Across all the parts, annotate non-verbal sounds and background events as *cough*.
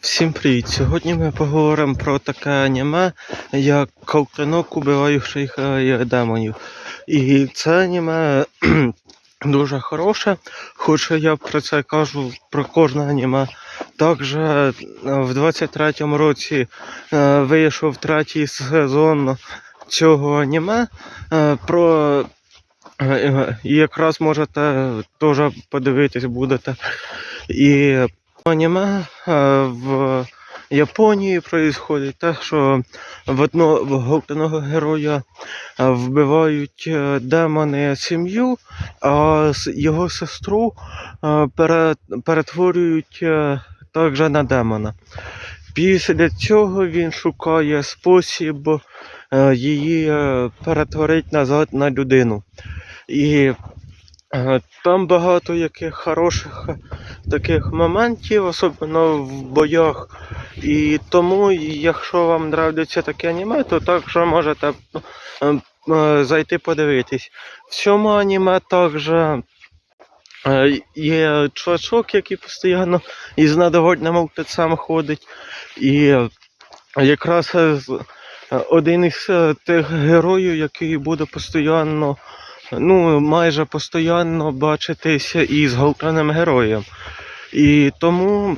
Всім привіт! Сьогодні ми поговоримо про таке аніме, як Калтинок убиваючих е, демонів. І це аніме *clears throat* дуже хороше, хоч я про це кажу про кожне аніме. Також е, в 23-му році е, вийшов третій сезон цього аніме. Про і якраз можете теж подивитись будете. І аніме е, в Японії происходить те, що в одного в головного героя е, вбивають е, демони сім'ю, а його сестру перетворюють також на демона. Після цього він шукає спосіб її перетворити назад на людину. І там багато яких хороших таких моментів, особливо в боях. І тому, якщо вам нравиться таке аніме, то також можете е, е, зайти подивитись. В цьому аніме також е, є чувачок, який постійно із надовольним мовтецем ходить. І якраз один із тих героїв, який буде постійно, ну майже постійно бачитися із головним героєм. І тому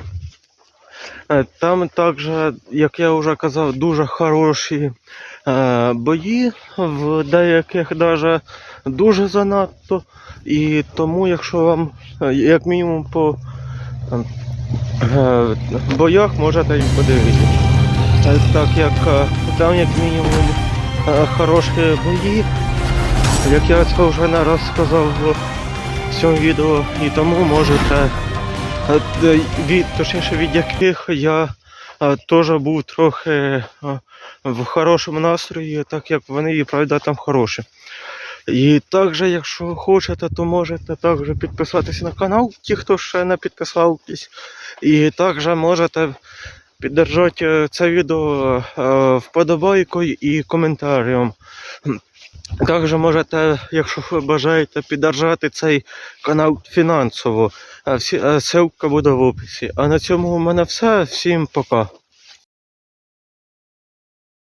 е, там також, як я вже казав, дуже хороші е, бої, в деяких навіть дуже занадто. І тому, якщо вам е, як мінімум по боях можете і подивитися. Так як там як мінімум хороші бої, як я це вже не раз сказав в цьому відео, і тому можете Е, від, точніше від яких я е, теж був трохи е, в хорошому настрої, так як вони і правда там хороші. І також, якщо хочете, то можете також підписатися на канал, ті, хто ще не підписався. І також можете підтримати е, це відео е, вподобайкою і коментарем. Також можете, якщо ви бажаєте, підтримати цей канал фінансово. Ссылка буде в описі. А на цьому у мене все. Всім пока.